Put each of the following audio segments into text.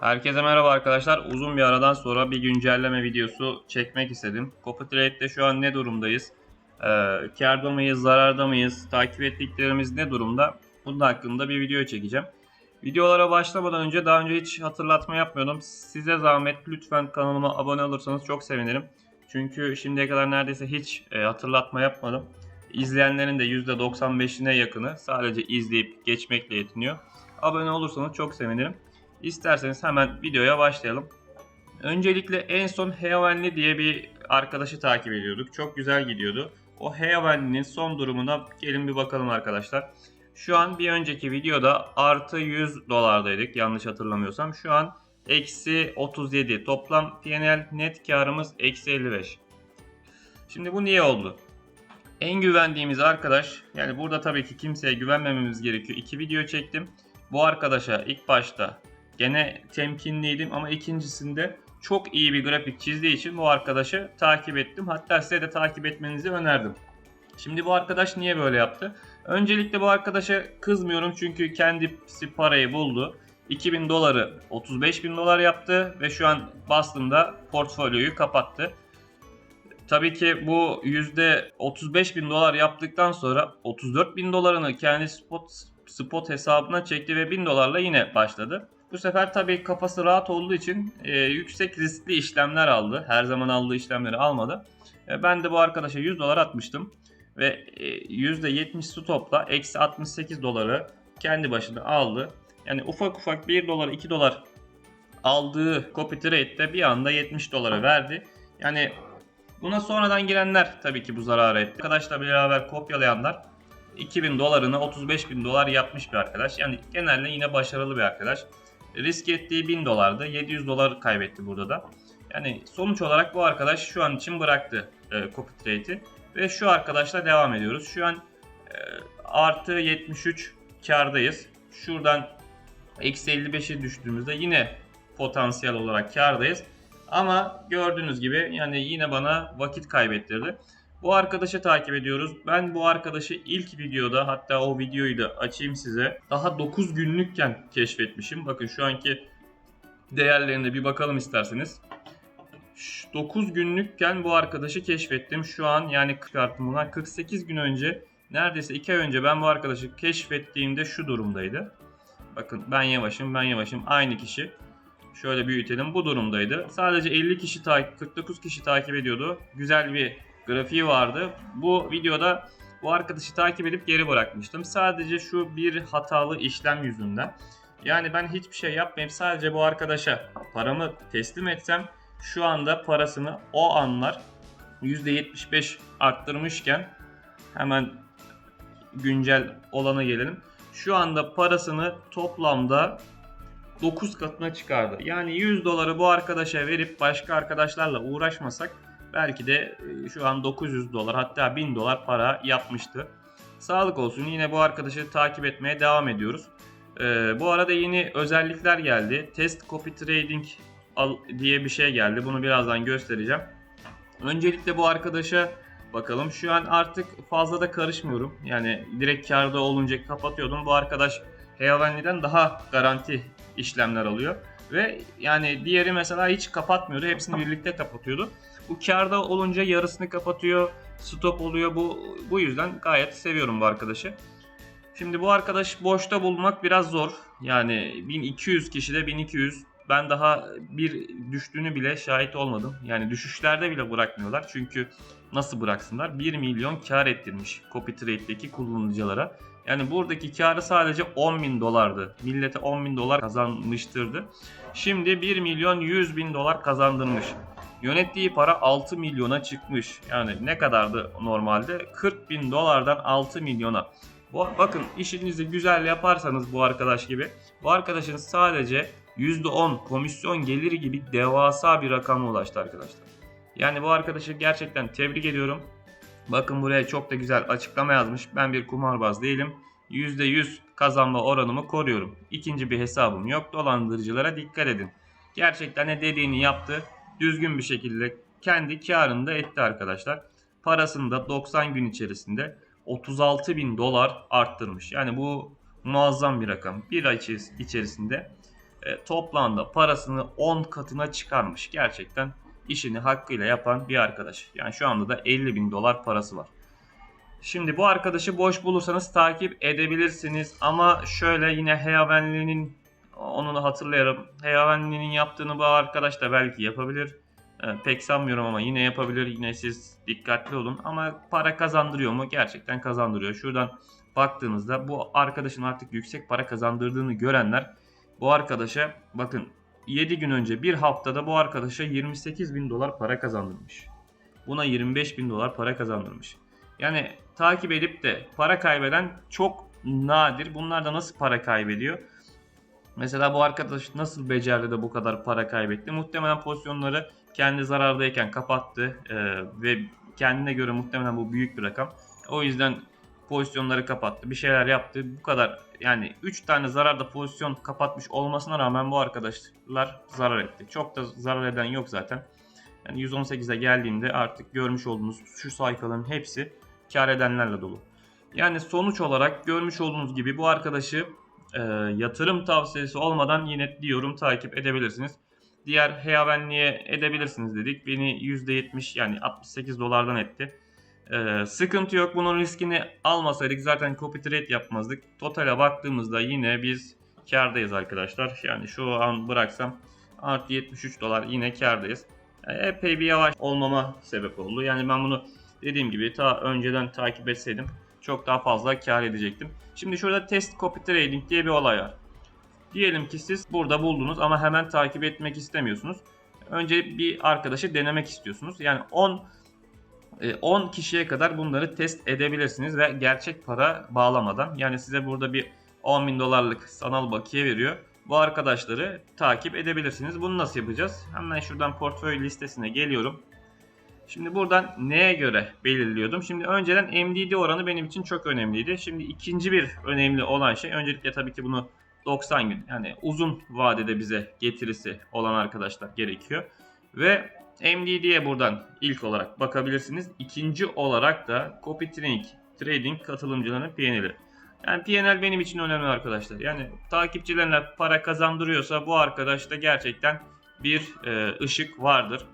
Herkese merhaba arkadaşlar. Uzun bir aradan sonra bir güncelleme videosu çekmek istedim. CopyTrade'de şu an ne durumdayız? Ee, karda mıyız, zararda mıyız? Takip ettiklerimiz ne durumda? Bunun hakkında bir video çekeceğim. Videolara başlamadan önce daha önce hiç hatırlatma yapmıyordum. Size zahmet lütfen kanalıma abone olursanız çok sevinirim. Çünkü şimdiye kadar neredeyse hiç e, hatırlatma yapmadım. İzleyenlerin de %95'ine yakını sadece izleyip geçmekle yetiniyor. Abone olursanız çok sevinirim. İsterseniz hemen videoya başlayalım. Öncelikle en son Heavenly diye bir arkadaşı takip ediyorduk. Çok güzel gidiyordu. O Heavenly'nin son durumuna gelin bir bakalım arkadaşlar. Şu an bir önceki videoda artı 100 dolardaydık yanlış hatırlamıyorsam. Şu an eksi 37. Toplam PNL net karımız eksi 55. Şimdi bu niye oldu? En güvendiğimiz arkadaş yani burada tabii ki kimseye güvenmememiz gerekiyor. İki video çektim. Bu arkadaşa ilk başta gene temkinliydim ama ikincisinde çok iyi bir grafik çizdiği için bu arkadaşı takip ettim. Hatta size de takip etmenizi önerdim. Şimdi bu arkadaş niye böyle yaptı? Öncelikle bu arkadaşa kızmıyorum çünkü kendisi parayı buldu. 2000 doları 35 bin dolar yaptı ve şu an bastığında portfolyoyu kapattı. Tabii ki bu %35 bin dolar yaptıktan sonra 34 bin dolarını kendi spot spot hesabına çekti ve 1000 dolarla yine başladı. Bu sefer tabii kafası rahat olduğu için e, yüksek riskli işlemler aldı. Her zaman aldığı işlemleri almadı. E, ben de bu arkadaşa 100 dolar atmıştım. Ve e, %70 stopla eksi 68 doları kendi başına aldı. Yani ufak ufak 1 dolar 2 dolar aldığı copy trade'de bir anda 70 dolara verdi. Yani buna sonradan girenler tabii ki bu zararı etti. Arkadaşla beraber kopyalayanlar 2000 dolarını 35 bin dolar yapmış bir arkadaş. Yani genelde yine başarılı bir arkadaş. Risk ettiği 1000 dolardı. 700 dolar kaybetti burada da. Yani sonuç olarak bu arkadaş şu an için bıraktı e, copy trade'i. Ve şu arkadaşla devam ediyoruz. Şu an e, artı 73 kardayız. Şuradan eksi 55'e düştüğümüzde yine potansiyel olarak kardayız. Ama gördüğünüz gibi yani yine bana vakit kaybettirdi. Bu arkadaşı takip ediyoruz. Ben bu arkadaşı ilk videoda hatta o videoyu da açayım size. Daha 9 günlükken keşfetmişim. Bakın şu anki değerlerine bir bakalım isterseniz. 9 günlükken bu arkadaşı keşfettim. Şu an yani kartımdan 48 gün önce neredeyse 2 ay önce ben bu arkadaşı keşfettiğimde şu durumdaydı. Bakın ben yavaşım ben yavaşım aynı kişi. Şöyle büyütelim bu durumdaydı. Sadece 50 kişi takip 49 kişi takip ediyordu. Güzel bir grafiği vardı. Bu videoda bu arkadaşı takip edip geri bırakmıştım. Sadece şu bir hatalı işlem yüzünden. Yani ben hiçbir şey yapmayıp sadece bu arkadaşa paramı teslim etsem şu anda parasını o anlar %75 arttırmışken hemen güncel olana gelelim. Şu anda parasını toplamda 9 katına çıkardı. Yani 100 doları bu arkadaşa verip başka arkadaşlarla uğraşmasak belki de e, şu an 900 dolar hatta 1000 dolar para yapmıştı. Sağlık olsun yine bu arkadaşı takip etmeye devam ediyoruz. Ee, bu arada yeni özellikler geldi. Test Copy Trading diye bir şey geldi. Bunu birazdan göstereceğim. Öncelikle bu arkadaşa bakalım. Şu an artık fazla da karışmıyorum. Yani direkt karda olunca kapatıyordum. Bu arkadaş Heavenly'den daha garanti işlemler alıyor. Ve yani diğeri mesela hiç kapatmıyordu. Hepsini birlikte kapatıyordu. Bu karda olunca yarısını kapatıyor. Stop oluyor. Bu bu yüzden gayet seviyorum bu arkadaşı. Şimdi bu arkadaş boşta bulmak biraz zor. Yani 1200 kişide 1200. Ben daha bir düştüğünü bile şahit olmadım. Yani düşüşlerde bile bırakmıyorlar. Çünkü nasıl bıraksınlar? 1 milyon kar ettirmiş CopyTrade'deki kullanıcılara. Yani buradaki karı sadece 10 bin dolardı. Millete 10 bin dolar kazanmıştırdı. Şimdi 1 milyon 100 bin dolar kazandırmış. Yönettiği para 6 milyona çıkmış. Yani ne kadardı normalde? 40 bin dolardan 6 milyona. Bu, bakın işinizi güzel yaparsanız bu arkadaş gibi. Bu arkadaşın sadece %10 komisyon geliri gibi devasa bir rakama ulaştı arkadaşlar. Yani bu arkadaşı gerçekten tebrik ediyorum. Bakın buraya çok da güzel açıklama yazmış. Ben bir kumarbaz değilim. %100 kazanma oranımı koruyorum. İkinci bir hesabım yok. Dolandırıcılara dikkat edin. Gerçekten ne dediğini yaptı. Düzgün bir şekilde kendi karını da etti arkadaşlar. Parasını da 90 gün içerisinde 36 bin dolar arttırmış. Yani bu muazzam bir rakam. Bir ay içerisinde e, toplamda parasını 10 katına çıkarmış. Gerçekten işini hakkıyla yapan bir arkadaş. Yani şu anda da 50 bin dolar parası var. Şimdi bu arkadaşı boş bulursanız takip edebilirsiniz. Ama şöyle yine Heyavenli'nin onu da hatırlayarım. Heyavenli'nin yaptığını bu arkadaş da belki yapabilir. Ee, pek sanmıyorum ama yine yapabilir. Yine siz dikkatli olun. Ama para kazandırıyor mu? Gerçekten kazandırıyor. Şuradan baktığınızda bu arkadaşın artık yüksek para kazandırdığını görenler bu arkadaşa bakın 7 gün önce bir haftada bu arkadaşa 28 bin dolar para kazandırmış. Buna 25 bin dolar para kazandırmış. Yani takip edip de para kaybeden çok nadir. Bunlar da nasıl para kaybediyor? Mesela bu arkadaş nasıl becerdi de bu kadar para kaybetti? Muhtemelen pozisyonları kendi zarardayken kapattı e, ve kendine göre muhtemelen bu büyük bir rakam. O yüzden pozisyonları kapattı. Bir şeyler yaptı. Bu kadar yani 3 tane zararda pozisyon kapatmış olmasına rağmen bu arkadaşlar zarar etti. Çok da zarar eden yok zaten. Yani 118'e geldiğinde artık görmüş olduğunuz şu sayfaların hepsi kar edenlerle dolu. Yani sonuç olarak görmüş olduğunuz gibi bu arkadaşı e, yatırım tavsiyesi olmadan yine diyorum takip edebilirsiniz. Diğer heyavenliğe edebilirsiniz dedik. Beni %70 yani 68 dolardan etti. Ee, sıkıntı yok. Bunun riskini almasaydık zaten copy trade yapmazdık. Totale baktığımızda yine biz kardayız arkadaşlar. Yani şu an bıraksam artı 73 dolar yine kardayız. Yani epey bir yavaş olmama sebep oldu. Yani ben bunu dediğim gibi ta önceden takip etseydim çok daha fazla kar edecektim. Şimdi şurada test copy trading diye bir olay var. Diyelim ki siz burada buldunuz ama hemen takip etmek istemiyorsunuz. Önce bir arkadaşı denemek istiyorsunuz. Yani 10 10 e, kişiye kadar bunları test edebilirsiniz ve gerçek para bağlamadan. Yani size burada bir 10 bin dolarlık sanal bakiye veriyor. Bu arkadaşları takip edebilirsiniz. Bunu nasıl yapacağız? Hemen şuradan portföy listesine geliyorum. Şimdi buradan neye göre belirliyordum? Şimdi önceden MDD oranı benim için çok önemliydi. Şimdi ikinci bir önemli olan şey öncelikle tabii ki bunu 90 gün yani uzun vadede bize getirisi olan arkadaşlar gerekiyor. Ve MDD'ye buradan ilk olarak bakabilirsiniz. İkinci olarak da Copy Trading, Trading katılımcılarının PNL'i. Yani PNL benim için önemli arkadaşlar. Yani takipçilerine para kazandırıyorsa bu arkadaşta gerçekten bir e, ışık vardır.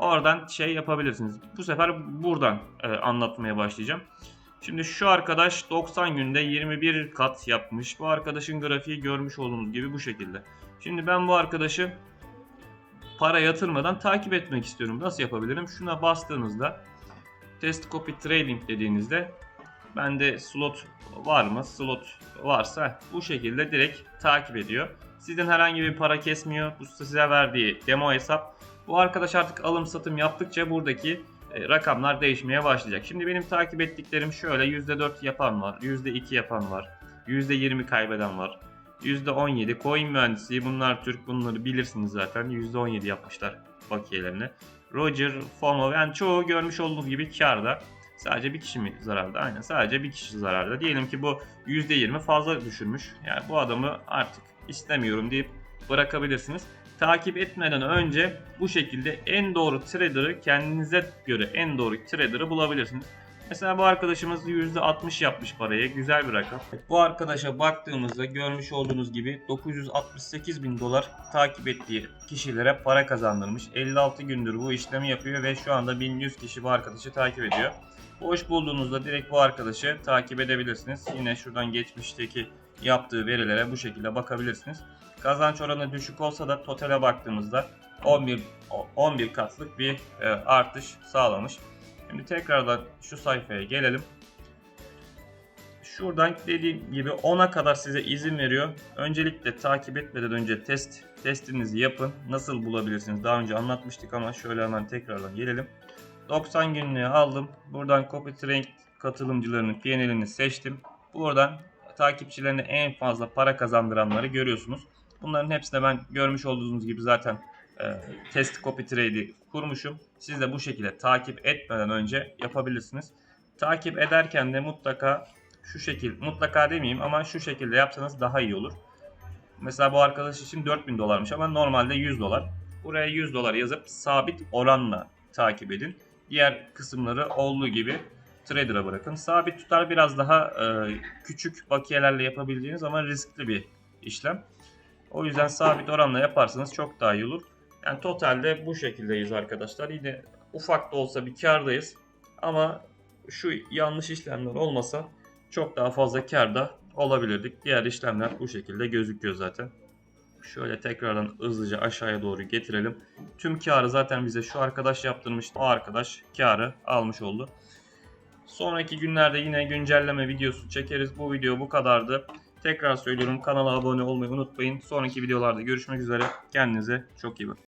Oradan şey yapabilirsiniz. Bu sefer buradan e, anlatmaya başlayacağım. Şimdi şu arkadaş 90 günde 21 kat yapmış. Bu arkadaşın grafiği görmüş olduğunuz gibi bu şekilde. Şimdi ben bu arkadaşı para yatırmadan takip etmek istiyorum. Nasıl yapabilirim? Şuna bastığınızda test copy trading dediğinizde bende slot var mı? Slot varsa bu şekilde direkt takip ediyor. Sizden herhangi bir para kesmiyor. Bu size verdiği demo hesap. Bu arkadaş artık alım satım yaptıkça buradaki e, rakamlar değişmeye başlayacak. Şimdi benim takip ettiklerim şöyle %4 yapan var, %2 yapan var, %20 kaybeden var, %17 coin mühendisi bunlar Türk bunları bilirsiniz zaten %17 yapmışlar bakiyelerini. Roger, FOMO yani çoğu görmüş olduğunuz gibi karda. Sadece bir kişi mi zararda? Aynen sadece bir kişi zararda. Diyelim ki bu %20 fazla düşürmüş. Yani bu adamı artık istemiyorum deyip bırakabilirsiniz. Takip etmeden önce bu şekilde en doğru trader'ı kendinize göre en doğru trader'ı bulabilirsiniz. Mesela bu arkadaşımız %60 yapmış parayı. Güzel bir rakam. Bu arkadaşa baktığımızda görmüş olduğunuz gibi 968 bin dolar takip ettiği kişilere para kazandırmış. 56 gündür bu işlemi yapıyor ve şu anda 1100 kişi bu arkadaşı takip ediyor. Boş bulduğunuzda direkt bu arkadaşı takip edebilirsiniz. Yine şuradan geçmişteki yaptığı verilere bu şekilde bakabilirsiniz. Kazanç oranı düşük olsa da totale baktığımızda 11 11 katlık bir e, artış sağlamış. Şimdi tekrardan şu sayfaya gelelim. Şuradan dediğim gibi 10'a kadar size izin veriyor. Öncelikle takip etmeden önce test testinizi yapın. Nasıl bulabilirsiniz? Daha önce anlatmıştık ama şöyle hemen tekrardan gelelim. 90 günlüğü aldım. Buradan Copy Trade katılımcılarının PNL'ini seçtim. Buradan takipçilerine en fazla para kazandıranları görüyorsunuz. Bunların hepsine ben görmüş olduğunuz gibi zaten e, test copy trade'i kurmuşum. Siz de bu şekilde takip etmeden önce yapabilirsiniz. Takip ederken de mutlaka şu şekil, mutlaka demeyeyim ama şu şekilde yapsanız daha iyi olur. Mesela bu arkadaş için 4000 dolarmış ama normalde 100 dolar. Buraya 100 dolar yazıp sabit oranla takip edin. Diğer kısımları olduğu gibi trader'a bırakın. Sabit tutar biraz daha e, küçük bakiyelerle yapabildiğiniz ama riskli bir işlem. O yüzden sabit oranla yaparsanız çok daha iyi olur. Yani totalde bu şekildeyiz arkadaşlar. Yine ufak da olsa bir kardayız. Ama şu yanlış işlemler olmasa çok daha fazla karda olabilirdik. Diğer işlemler bu şekilde gözüküyor zaten. Şöyle tekrardan hızlıca aşağıya doğru getirelim. Tüm karı zaten bize şu arkadaş yaptırmıştı. O arkadaş karı almış oldu. Sonraki günlerde yine güncelleme videosu çekeriz. Bu video bu kadardı. Tekrar söylüyorum kanala abone olmayı unutmayın. Sonraki videolarda görüşmek üzere. Kendinize çok iyi bakın.